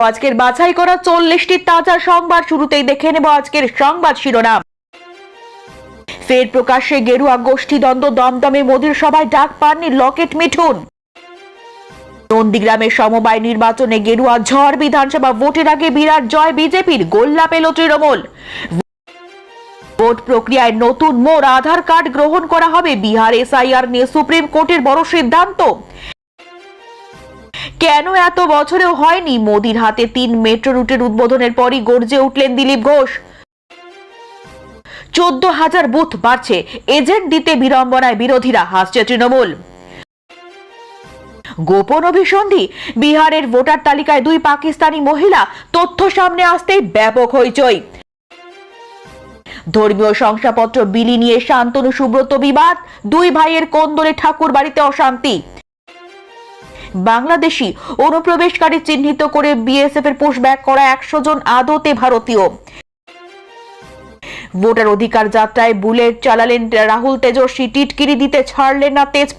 আজকের বাছাই করা চল্লিশটি তাজা সংবাদ শুরুতেই দেখে নেব আজকের সংবাদ শিরোনাম। ফের প্রকাশ্যে গেরুয়া গোষ্ঠী দ্বন্দ্ব দমদমে, মোদীর সভায় ডাক পাননি লকেট মিঠুন। নন্দীগ্রামের সমবায় নির্বাচনে গেরুয়া ঝড়, বিধানসভা ভোটের আগে বিরাট জয়, বিজেপির গোল্লা পেল তৃণমূল। ভোট প্রক্রিয়ায় নতুন মোড়, আধার কার্ড গ্রহণ করা হবে বিহার এসআইআর নিয়ে সুপ্রিম কোর্টের বড় সিদ্ধান্ত। কেন এত বছরেও হয়নি মোদির হাতে তিন মেট্রো রুটের উদ্বোধনের পরই গর্জে উঠলেন দিলীপ ঘোষ? চোদ্দ হাজার বুথ বাড়ছে, এজেন্ট দিতে বিড়ম্বনায় বিরোধীরা, হাসছে তৃণমূল। গোপন অভিসন্ধি, বিহারের ভোটার তালিকায় দুই পাকিস্তানি মহিলা, তথ্য সামনে আসতেই ব্যাপক হইচই। ধর্মীয় শংসাপত্র বিলি নিয়ে শান্তনু সুব্রত বিবাদ, দুই ভাইয়ের কোন্দলে ঠাকুর বাড়িতে অশান্তি। বাংলাদেশি অনুপ্রবেশকারী চিহ্নিত করে বিএসএফ এর পুশব্যাক করা একশো জন আদতে ভারতীয়। ভোটার অধিকার যাত্রায় বুলেট চালালেন রাহুল তেজস্বী, টিটকিরি দিতে ছাড়লেন না তেজ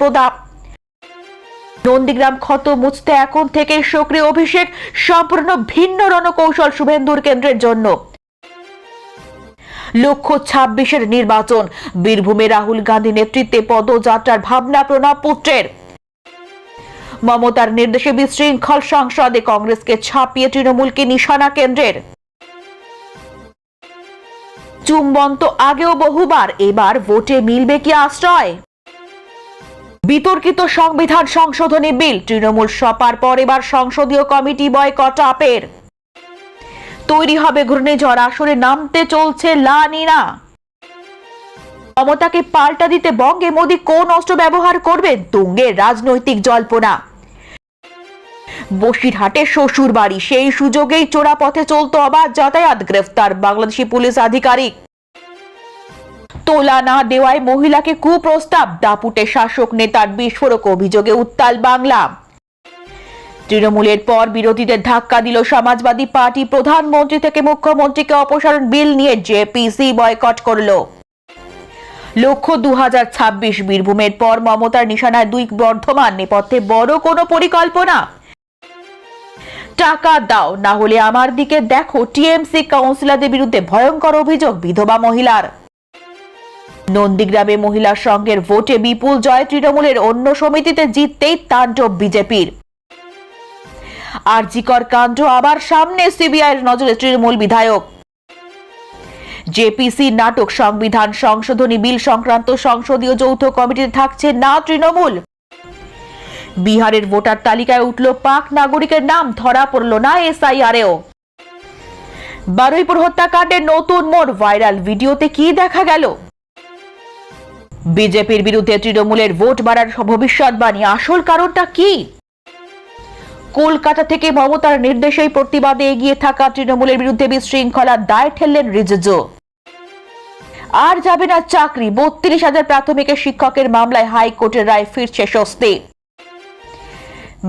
নন্দীগ্রাম ক্ষত মুছতে এখন থেকে সক্রিয় অভিষেক, সম্পূর্ণ ভিন্ন রণকৌশল শুভেন্দুর কেন্দ্রের জন্য। লক্ষ্য ছাব্বিশের নির্বাচন, বীরভূমে রাহুল গান্ধী নেতৃত্বে পদযাত্রার ভাবনা প্রণব পুত্রের। মমতার নির্দেশে বিশৃঙ্খল সংসদে কংগ্রেসকে ছাপিয়ে তৃণমূলকে নিশানা কেন্দ্রের। চুম্বন তো আগেও বহুবার, এবার ভোটে মিলবে কি আশ্রয়? বিতর্কিত সংবিধান সংশোধনী বিল, তৃণমূল সপার পর এবার সংসদীয় কমিটি বয়কট আপের। তৈরি হবে ঘূর্ণিঝড়, আসরে নামতে চলছে লা নিনা। মমতাকে পাল্টা দিতে বঙ্গে মোদী কোন অস্ত্র ব্যবহার করবেন তুঙ্গের রাজনৈতিক জল্পনা। বসিরহাটে শ্বশুর বাড়ি সেই সুযোগেই চোরা পথে চলতো অবাধ যাতায়াত গ্রেফতার বাংলাদেশি পুলিশ আধিকারিক। তোলা না দেওয়ায় মহিলাকে কুপ্রস্তাব, দাপুটে শাসক নেতার বিস্ফোরক অভিযোগে উত্তাল বাংলা। তৃণমূলের পর বিরোধীদের ধাক্কা দিল সমাজবাদী পার্টি প্রধানমন্ত্রী থেকে মুখ্যমন্ত্রীকে অপসারণ বিল নিয়ে জেপিসি বয়কট করল। লক্ষ্য দু হাজার ছাব্বিশ বীরভূমের পর মমতার নিশানায় দুই বর্ধমান নেপথ্যে বড় কোনো পরিকল্পনা। টাকা দাও, না হলে আমার দিকে দেখো, টিএমসি কাউন্সিলরদের বিরুদ্ধে ভয়ঙ্কর অভিযোগ, বিধবা মহিলার। নন্দীগ্রামে মহিলা সংঘের ভোটে বিপুল জয় তৃণমূলের অন্য সমিতিতে জিততেই তাণ্ডব বিজেপির। আরজিকর কাণ্ড আবার সামনে, সিবিআইয়ের নজরে তৃণমূল বিধায়ক। জেপিসি নাটক সংবিধান সংশোধনী বিল সংক্রান্ত সংসদীয় যৌথ কমিটিতে থাকছে না তৃণমূল। বিহারের ভোটার তালিকায় উঠল পাক নাগরিকের নাম, ধরা পড়ল না এসআইআরেও। বারুইপুর হত্যাকাণ্ডের নতুন মোড়, ভাইরাল ভিডিওতে কি দেখা গেল? বিজেপির বিরুদ্ধে তৃণমূলের ভোট বাড়ার ভবিষ্যৎবাণী আসল কারণটা কি? কলকাতা থেকে মমতার নির্দেশেই প্রতিবাদে এগিয়ে থাকা তৃণমূলের বিরুদ্ধে বিশৃঙ্খলার দায় ঠেললেন রিজিজু। আর যাবে না চাকরি, বত্রিশ হাজার প্রাথমিকের শিক্ষকের মামলায় হাইকোর্টের রায় ফিরছে স্বস্তি।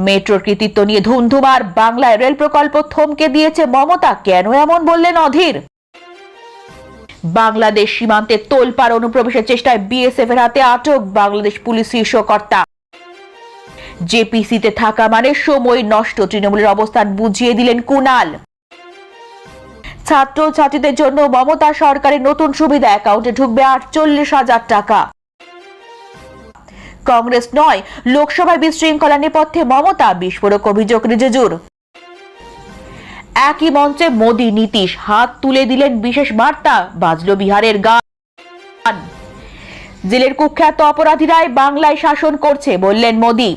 মেট্রোর কৃতিত্ব নিয়ে ধুমধুমার বাংলায় রেল প্রকল্প থমকে দিয়েছে মমতা। কেন এমন বললেন অধীর? বাংলাদেশ সীমান্তে তোলপাড় অনুপ্রবেশের চেষ্টায় বিএসএফ এর হাতে আটক বাংলাদেশ পুলিশ শীর্ষকর্তা। জেপিসিতে থাকা মানে সময় নষ্ট, তৃণমূলের অবস্থান বুঝিয়ে দিলেন কুনাল ছাত্র ছাত্রীদের জন্য মমতা সরকারের নতুন সুবিধা, অ্যাকাউন্টে ঢুকবে আটচল্লিশ হাজার টাকা। কংগ্রেস নয় লোকসভায় বিশৃঙ্খলা নেপথ্যে মমতা, বিস্ফোরক অভিযোগ রিজেজুর। একই মঞ্চে মোদী, নীতিশ হাত তুলে দিলেন বিশেষ বার্তা, বাজলো বিহারের গান জেলের কুখ্যাত অপরাধীরাই বাংলায় শাসন করছে, বললেন মোদী।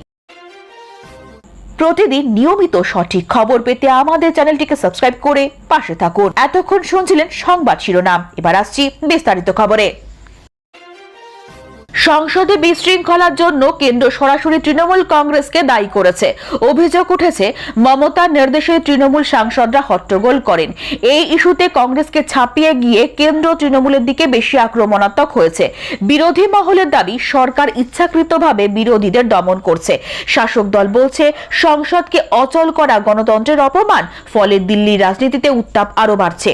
প্রতিদিন নিয়মিত সঠিক খবর পেতে আমাদের চ্যানেলটিকে সাবস্ক্রাইব করে পাশে থাকুন। এতক্ষণ শুনছিলেন সংবাদ শিরোনাম। এবার আসছি বিস্তারিত খবরে। সংসদে বিশৃঙ্খলার জন্য কেন্দ্র সরাসরি তৃণমূল কংগ্রেসকে দায়ী করেছে। অভিযোগ উঠেছে, মমতার নির্দেশে তৃণমূল সাংসদরা হট্টগোল করেন। এই ইস্যুতে কংগ্রেসকে ছাপিয়ে গিয়ে কেন্দ্র তৃণমূলের দিকে বেশি আক্রমণাত্মক হয়েছে। বিরোধী মহলের দাবি, সরকার ইচ্ছাকৃতভাবে বিরোধীদের দমন করছে। শাসক দল বলছে, সংসদকে অচল করা গণতন্ত্রের অপমান, ফলে দিল্লির রাজনীতিতে উত্তাপ আরও বাড়ছে।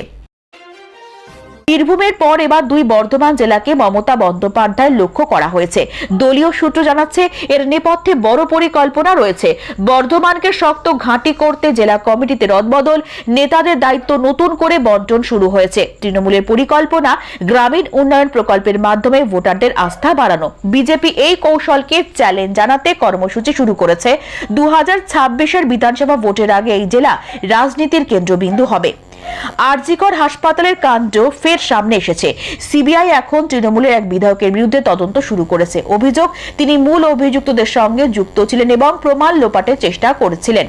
বীরভূমের পর এবার দুই বর্ধমান জেলাকে মমতা বন্দ্যোপাধ্যায় লক্ষ্য করা হয়েছে। দলীয় সূত্র জানাচ্ছে, এর নেপথ্যে বড় পরিকল্পনা রয়েছে। বর্ধমানকে শক্ত ঘাঁটি করতে জেলা কমিটিতে রদবদল, নেতাদের দায়িত্ব নতুন করে বন্টন শুরু হয়েছে। তৃণমূলের পরিকল্পনা, গ্রামীণ উন্নয়ন প্রকল্পের মাধ্যমে ভোটারদের আস্থা বাড়ানো। বিজেপি এই কৌশলকে চ্যালেঞ্জ জানাতে কর্মসূচি শুরু করেছে। দু হাজার বিধানসভা ভোটের আগে এই জেলা রাজনীতির কেন্দ্রবিন্দু হবে। আরজিকর হাসপাতালের কাণ্ড ফের সামনে এসেছে। সিবিআই এখন তৃণমূলের এক বিধায়কের বিরুদ্ধে তদন্ত শুরু করেছে। অভিযোগ, তিনি মূল অভিযুক্তদের সঙ্গে যুক্ত ছিলেন এবং প্রমাণ লোপাটের চেষ্টা করেছিলেন।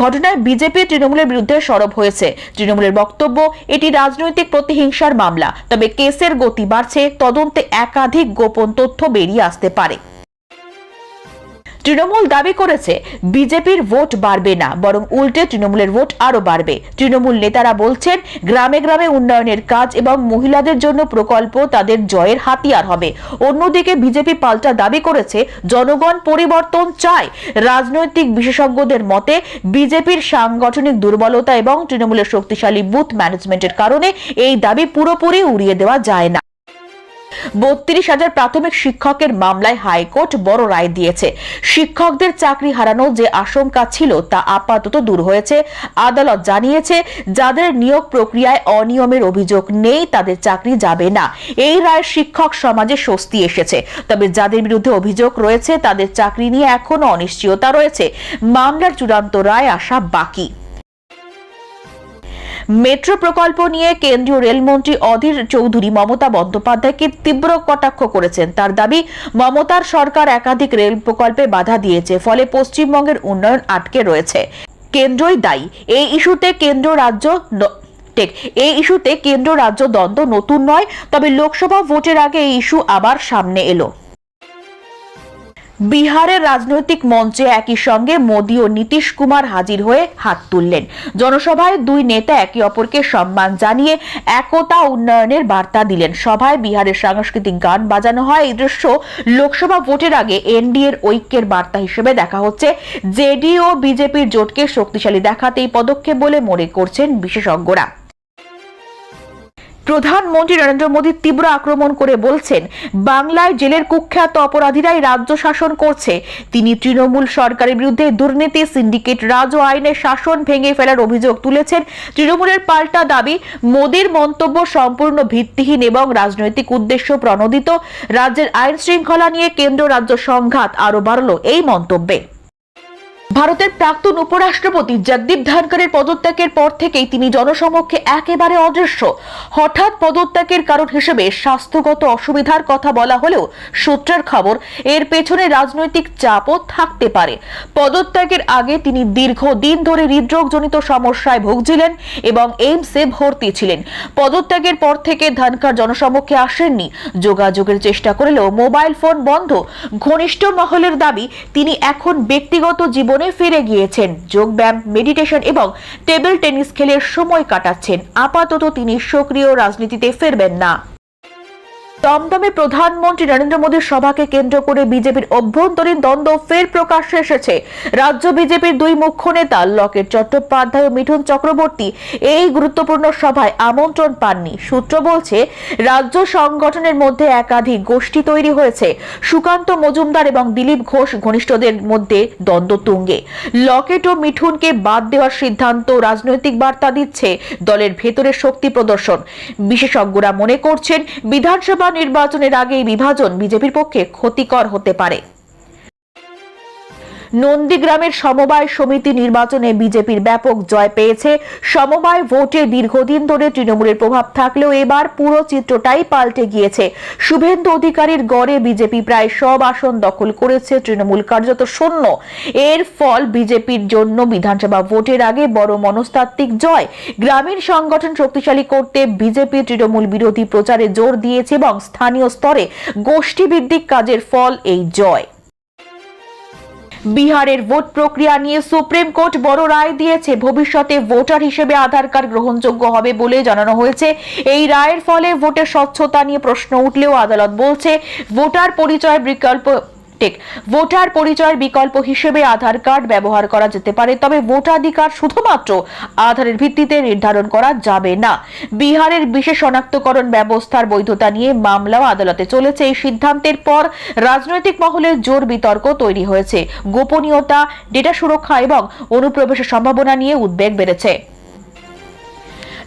ঘটনায় বিজেপি তৃণমূলের বিরুদ্ধে সরব হয়েছে। তৃণমূলের বক্তব্য, এটি রাজনৈতিক প্রতিহিংসার মামলা। তবে কেসের গতি বাড়ছে, তদন্তে একাধিক গোপন তথ্য বেরিয়ে আসতে পারে। তৃণমূল দাবি করেছে, বিজেপির ভোট বাড়বে না, বরং উল্টে তৃণমূলের ভোট আরও বাড়বে। তৃণমূল নেতারা বলছেন, গ্রামে গ্রামে উন্নয়নের কাজ এবং মহিলাদের জন্য প্রকল্প তাদের জয়ের হাতিয়ার হবে। অন্যদিকে বিজেপি পাল্টা দাবি করেছে, জনগণ পরিবর্তন চায়। রাজনৈতিক বিশেষজ্ঞদের মতে, বিজেপির সাংগঠনিক দুর্বলতা এবং তৃণমূলের শক্তিশালী বুথ ম্যানেজমেন্টের কারণে এই দাবি পুরোপুরি উড়িয়ে দেওয়া যায় না। বত্রিশ হাজার প্রাথমিক শিক্ষকের মামলায় হাইকোর্ট বড় রায় দিয়েছে। শিক্ষকদের চাকরি হারানোর যে আশঙ্কা ছিল তা আপাতত দূর হয়েছে। আদালত জানিয়েছে, যাদের নিয়োগ প্রক্রিয়ায় অনিয়মের অভিযোগ নেই, তাদের চাকরি যাবে না। এই রায় শিক্ষক সমাজে স্বস্তি এসেছে। তবে যাদের বিরুদ্ধে অভিযোগ রয়েছে, তাদের চাকরি নিয়ে এখনও অনিশ্চয়তা রয়েছে। মামলার চূড়ান্ত রায় আসা বাকি। মেট্রো প্রকল্প নিয়ে কেন্দ্রীয় রেলমন্ত্রী অধীর চৌধুরী মমতা বন্দ্যোপাধ্যায়কে তীব্র কটাক্ষ করেছেন। তার দাবি, মমতার সরকার একাধিক রেল প্রকল্পে বাধা দিয়েছে, ফলে পশ্চিমবঙ্গের উন্নয়ন আটকে রয়েছে। কেন্দ্রই দায়ী। এই ইস্যুতে কেন্দ্র রাজ্য এই ইস্যুতে কেন্দ্র রাজ্য দ্বন্দ্ব নতুন নয়, তবে লোকসভা ভোটের আগে এই ইস্যু আবার সামনে এলো। বিহারের রাজনৈতিক মঞ্চে একই সঙ্গে মোদী ও নীতিশ কুমার হাজির হয়ে হাত তুললেন। জনসভায় দুই নেতা একে অপরকে সম্মান জানিয়ে একতা উন্নয়নের বার্তা দিলেন। সভায় বিহারের সাংস্কৃতিক গান বাজানো হয়। এই দৃশ্য লোকসভা ভোটের আগে এনডিএর ঐক্যের বার্তা হিসেবে দেখা হচ্ছে। জেডি ও বিজেপির জোটকে শক্তিশালী দেখাতে এই পদক্ষেপ বলে মনে করছেন বিশেষজ্ঞরা। প্রধানমন্ত্রী নরেন্দ্র মোদী তীব্র আক্রমণ করে বলছেন, বাংলায় জেলের কুখ্যাত অপরাধীরাই রাজ্য শাসন করছে। তিনি তৃণমূল সরকারের বিরুদ্ধে দুর্নীতি, সিন্ডিকেট রাজ ও আইনের শাসন ভেঙে ফেলার অভিযোগ তুলেছেন। তৃণমূলের পাল্টা দাবি, মোদীর মন্তব্য সম্পূর্ণ ভিত্তিহীন এবং রাজনৈতিক উদ্দেশ্য প্রণোদিত। রাজ্যের আইন শৃঙ্খলা নিয়ে কেন্দ্র রাজ্য সংঘাত আরও বাড়ল, এই মন্তব্যে। ভারতের প্রাক্তন উপরাষ্ট্রপতি জগদীপ ধনকরের পদত্যাগের পর থেকেই তিনি জনসমক্ষে একেবারে অদৃশ্য। হঠাৎ পদত্যাগের কারণ হিসেবে স্বাস্থ্যগত অসুবিধার কথা বলা হলেও সূত্রের খবর, এর পেছনে রাজনৈতিক চাপও থাকতে পারে। পদত্যাগের আগে তিনি দীর্ঘদিন ধরে হৃদরোগজনিত সমস্যায় ভুগছিলেন এবং এইমসে ভর্তি ছিলেন। পদত্যাগের পর থেকে ধনকর জনসমক্ষে আসেননি। যোগাযোগের চেষ্টা করলেও মোবাইল ফোন বন্ধ। ঘনিষ্ঠ মহলের দাবি, তিনি এখন ব্যক্তিগত জীবনে ফিরে গিয়েছেন। যোগব্যায়াম মেডিটেশন এবং টেবিল টেনিস খেলে সময় কাটাচ্ছেন। আপাতত তিনি সক্রিয় রাজনীতিতে ফিরবেন না। দমদমে প্রধানমন্ত্রী নরেন্দ্র মোদীর সভাকে কেন্দ্র করে বিজেপির অভ্যন্তরীণ দ্বন্দ্ব ফের প্রকাশ্যে এসেছে। রাজ্য বিজেপির দুই মুখ্য নেতা, লকেট চট্টোপাধ্যায় ও মিঠুন চক্রবর্তী, এই গুরুত্বপূর্ণ সভায় আমন্ত্রণ পাননি। সূত্র বলছে, রাজ্য সংগঠনের মধ্যে একাধিক গোষ্ঠী তৈরি হয়েছে। সুকান্ত মজুমদার এবং দিলীপ ঘোষ ঘনিষ্ঠদের মধ্যে দ্বন্দ্ব তুঙ্গে। লকেট ও মিঠুনকে বাদ দেওয়ার সিদ্ধান্ত রাজনৈতিক বার্তা দিচ্ছে দলের ভেতরের শক্তি প্রদর্শন। বিশেষজ্ঞরা মনে করছেন, বিধানসভা নির্বাচনের আগে বিভাজন বিজেপির পক্ষে ক্ষতিকর হতে পারে। নন্দীগ্রামের সমবায় সমিতি নির্বাচনে বিজেপির ব্যাপক জয় পেয়েছে। সমবায় ভোটে দীর্ঘদিন ধরে তৃণমূলের প্রভাব থাকলেও এবার পুরো চিত্রটাই পাল্টে গিয়েছে। শুভেন্দু অধিকারীর গড়ে বিজেপি প্রায় সব আসন দখল করেছে, তৃণমূল কার্যত শূন্য। এর ফল বিজেপির জন্য বিধানসভা ভোটের আগে বড় মনস্তাত্ত্বিক জয়। গ্রামীণ সংগঠন শক্তিশালী করতে বিজেপি তৃণমূল বিরোধী প্রচারে জোর দিয়েছে এবং স্থানীয় স্তরে গোষ্ঠীভিত্তিক কাজের ফল এই জয়। বিহারের ভোট প্রক্রিয়া নিয়ে সুপ্রিম কোর্ট বড় রায় দিয়েছে। ভবিষ্যতে ভোটার হিসেবে আধার কার্ড গ্রহণযোগ্য হবে বলে জানানো হয়েছে। এই রায়ের ফলে ভোটের স্বচ্ছতা নিয়ে প্রশ্ন উঠলেও আদালত বলছে, ভোটার পরিচয় বিকল্প ঠিক ভোটার পরিচয়ের বিকল্প হিসেবে আধার কার্ড ব্যবহার করা যেতে পারে, তবে ভোটাধিকার শুধুমাত্র আধারের ভিত্তিতে নির্ধারণ করা যাবে না। বিহারের বিশেষ শনাক্তকরণ ব্যবস্থার বৈধতা নিয়ে মামলাও আদালতে চলেছে। এই সিদ্ধান্তের পর রাজনৈতিক মহলে জোর বিতর্ক তৈরি হয়েছে। গোপনীয়তা, ডেটা সুরক্ষা এবং অনুপ্রবেশের সম্ভাবনা নিয়ে উদ্বেগ বেড়েছে।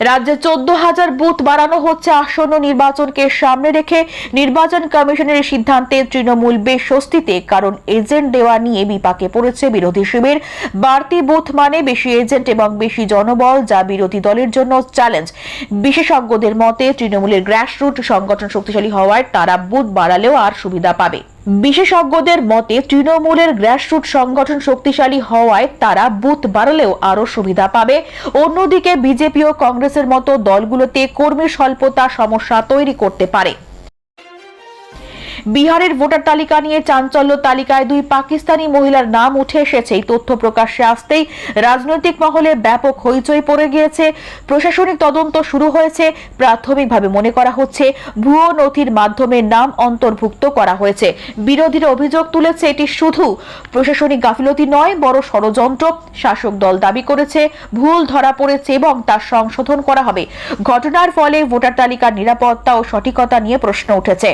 রাজ্যে চোদ্দ হাজার বুথ বাড়ানো হচ্ছে আসন্ন নির্বাচনকে সামনে রেখে নির্বাচন কমিশনের সিদ্ধান্তে তৃণমূল বেশ স্বস্তিতে কারণ এজেন্ট দেওয়া নিয়ে বিপাকে পড়েছে বিরোধী শিবির। বাড়তি বুথ মানে বেশি এজেন্ট এবং বেশি জনবল, যা বিরোধী দলের জন্য চ্যালেঞ্জ। বিশেষজ্ঞদের মতে, তৃণমূলের গ্রাসরুট সংগঠন শক্তিশালী হওয়ায় তারা বুথ বাড়ালেও আর সুবিধা পাবে। বিশেষজ্ঞদের মতে, তৃণমূলের গ্রাসরুট সংগঠন শক্তিশালী হওয়ায় তারা বুথ বাড়লেও আরও সুবিধা পাবে। অন্যদিকে বিজেপি ও কংগ্রেসের মতো দলগুলোতে কর্মী স্বল্পতা সমস্যা তৈরি করতে পারে। বিহারের ভোটার তালিকা নিয়ে চাঞ্চল্য তালিকায় দুই পাকিস্তানি মহিলার নাম উঠে এসেছে। এই তথ্য প্রকাশ্যে আসতেই রাজনৈতিক মহলে ব্যাপক হইচই পড়ে গিয়েছে। প্রশাসনিক তদন্ত শুরু হয়েছে। প্রাথমিকভাবে মনে করা হচ্ছে ভুয়ো নথির মাধ্যমে নাম অন্তর্ভুক্ত করা হয়েছে। বিরোধীরা অভিযোগ তুলেছে এটি শুধু প্রশাসনিক গাফিলতি নয়, বড় ষড়যন্ত্র শাসক দল দাবি করেছে, ভুল ধরা পড়েছে এবং তা সংশোধন করা হবে। ঘটনার ফলে ভোটার তালিকার নিরাপত্তা ও সঠিকতা নিয়ে প্রশ্ন উঠেছে।